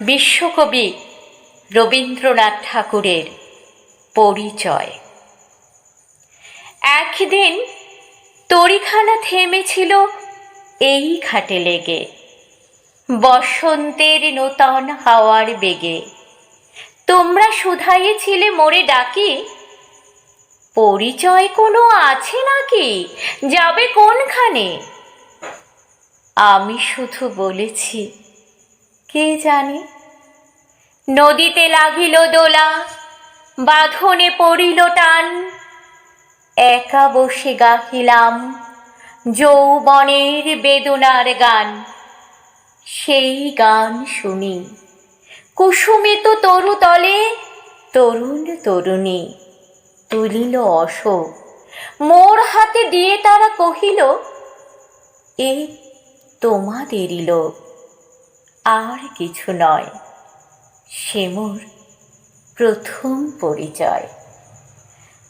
বিশ্বকবি রবীন্দ্রনাথ ঠাকুরের পরিচয়। একদিন তরিখানা থেমেছিল এই ঘাটে লেগে। বসন্তের নূতন হাওয়ার বেগে। তোমরা শুধাইয়েছিলে মোরে ডাকি। পরিচয় কোনো আছে নাকি? যাবে কোনখানে? আমি শুধু বলেছি কে জানে? নদীতে লাগিল দোলা, বাঁধনে পড়িল টান। একা বসে গাহিলাম যৌবনের বেদনার গান। সেই গান শুনি কুসুমিত তরু তলে, তরুণ তরুণী তুলিল অশোক। মোর হাতে দিয়ে তারা কহিল, এ তোমাদেরই লোক। আর কিছু নয়। সে মোর প্রথম পরিচয়।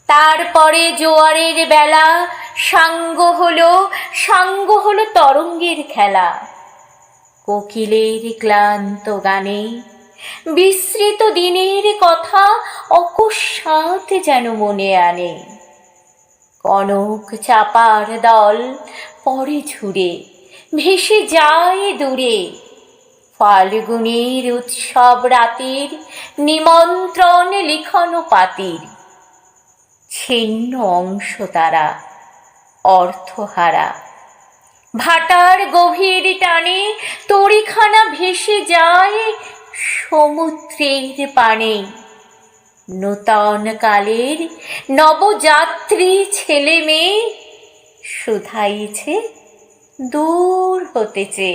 তারপরে জোয়ারের বেলা, সাঙ্গ হলো সাঙ্গ হলো তরঙ্গের খেলা। কোকিলের ক্লান্ত গানে বিস্মৃত দিনের কথা অকস্মাৎ যেন মনে আনে। কনক চাপার দল পরে ঝুড়ে, ভেসে যায় দূরে। ফাল্গুনের উৎসব রাতের নিমন্ত্রণ লিখন পাতির ছিন্ন অংশ তারা, অর্থহারা। ভাটার গভীর টানে তরিখানা ভেসে যায় সমুদ্রের পানে। নূতন কালের নবযাত্রী ছেলে মেয়ে শুধাইছে, দূর হতেছে।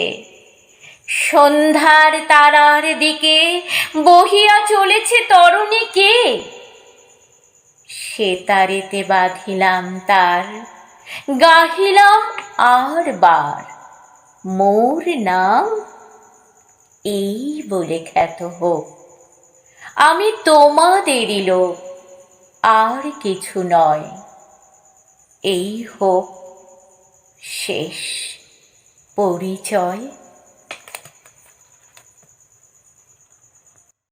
সন্ধ্যার তারার দিকে বহিয়া চলেছে তরুণী কে? সে তারেতে বাঁধিলাম তার, গাহিলাম আর বার। মোর নাম এই বলে খ্যাত হোক। আমি তোমাদেরই লোক, আর কিছু নয়। এই হোক শেষ পরিচয়।